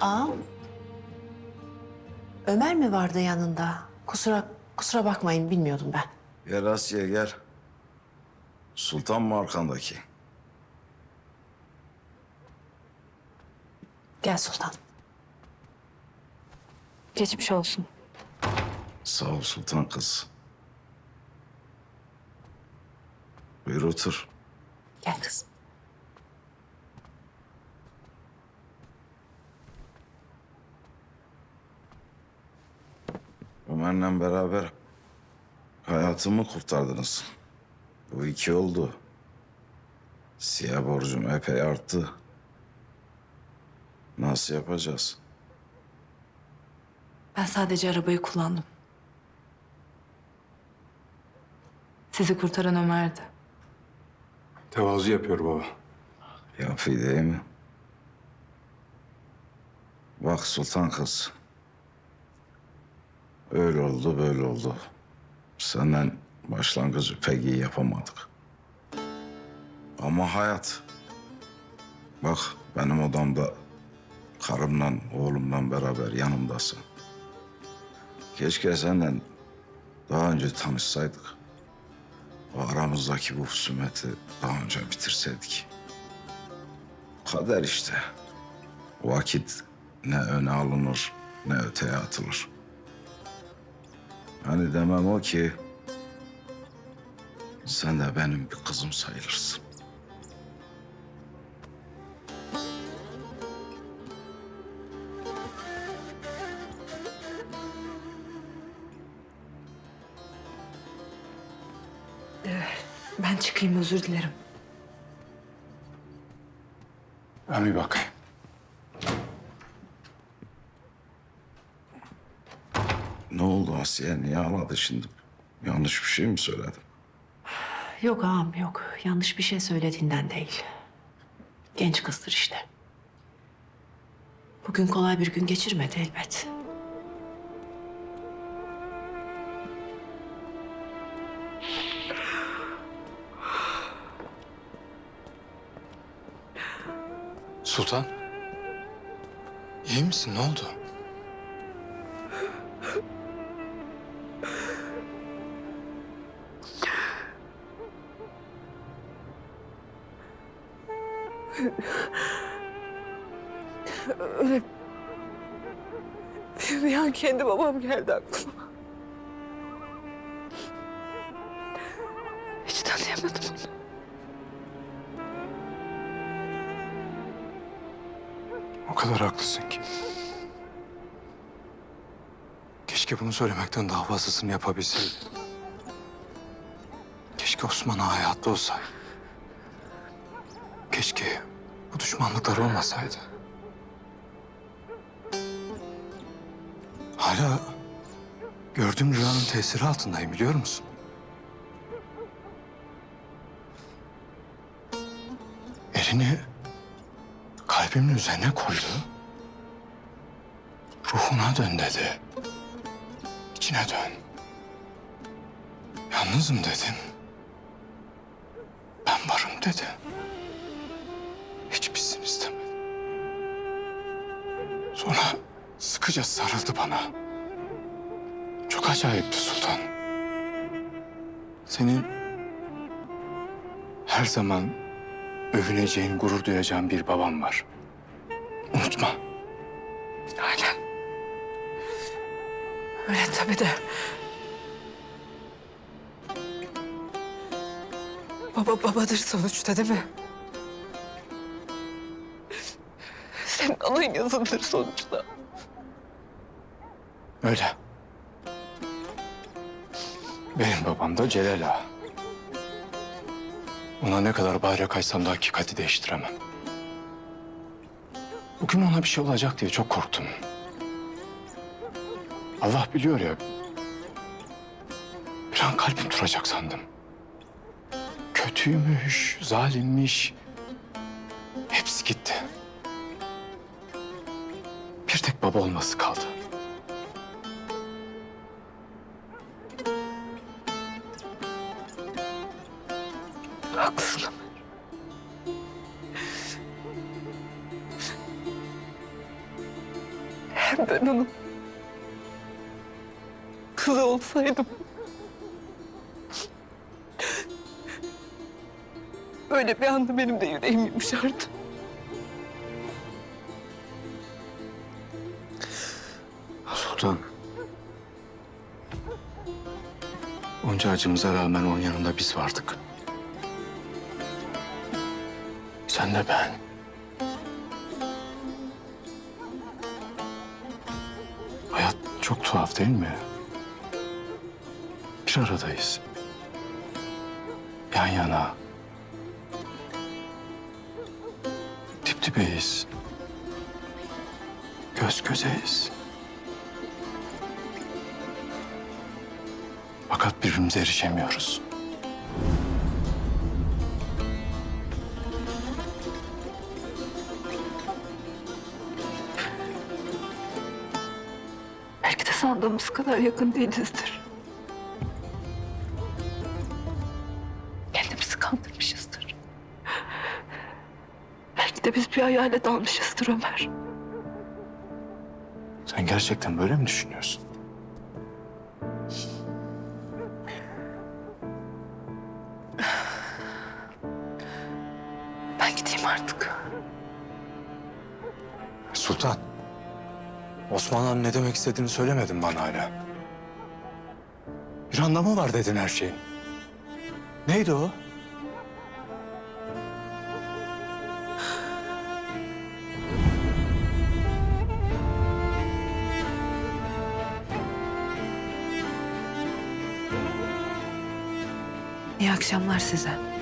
Ağam. Ömer mi vardı yanında? Kusura kusura bakmayın bilmiyordum ben. Gel Asiye gel. Sultan mı arkandaki? Gel Sultan. Geçmiş olsun. Sağ ol Sultan kız. Buyur otur. Gel kızım. Ömer'le beraber hayatımı kurtardınız. Bu iki oldu. Siyah borcum epey arttı. Nasıl yapacağız? Ben sadece arabayı kullandım. Sizi kurtaran Ömer'di. Tevazu yapıyor baba. Yapıyor değil mi? Bak Sultan kız. Öyle oldu böyle oldu. Senden başlangıcı pek iyi yapamadık. Ama hayat. Bak benim odamda karımla oğlumla beraber yanımdasın. Keşke senden daha önce tanışsaydık. O aramızdaki bu husumeti daha önce bitirseydik. Kader işte. Vakit ne öne alınır ne öteye atılır. Hani demem o ki sen de benim bir kızım sayılırsın. Ben çıkayım özür dilerim. Ben bir bakayım. Ne oldu Asiye? Niye ağladı şimdi? Yanlış bir şey mi söyledim? Yok ağam yok. Yanlış bir şey söylediğinden değil. Genç kızdır işte. Bugün kolay bir gün geçirmedi elbet. Sultan. İyi misin? Ne oldu? Bir an kendi babam geldi aklıma. Hiç tanıyamadım onu. O kadar haklısın ki. Keşke bunu söylemekten daha fazlasını yapabilseydim. Keşke Osman hayatta olsaydı. Keşke bu düşmanlıklar olmasaydı. Hala gördüğüm rüyanın tesiri altındayım biliyor musun? Elini kalbimin üzerine koydu. Ruhuna dön dedi. İçine dön. Yalnızım dedim. Ben varım dedi. Sonra sıkıca sarıldı bana. Çok acayipti Sultan. Senin her zaman övüneceğin, gurur duyacağın bir babam var. Unutma. Öyle. Öyle tabii de. Baba babadır sonuçta değil mi? Senin onun yazındır sonuçta. Öyle. Benim babam da Celal Ağa. Ona ne kadar bayrak açsam da hakikati değiştiremem. Bugün ona bir şey olacak diye çok korktum. Allah biliyor ya. Bir an kalbim duracak sandım. Kötüymüş, zalimmiş. Hepsi gitti. Tek baba olması kaldı. Haklısın. Ben onun kızı olsaydım Öyle bir anda benim de yüreğim yumuşardı. Sultan. Onca acımıza rağmen onun yanında biz vardık. Sen de ben. Hayat çok tuhaf değil mi? Bir aradayız. Yan yana. Dip dibeyiz. Göz gözeyiz. Fakat birbirimize erişemiyoruz. Belki de sandığımız kadar yakın değilizdir. Kendimizi kandırmışızdır. Belki de biz bir hayale dalmışızdır Ömer. Sen gerçekten böyle mi düşünüyorsun? Artık. Sultan. Osman Han ne demek istediğini söylemedin bana hala. Bir anlamı var dedin her şeyin. Neydi o? İyi akşamlar size.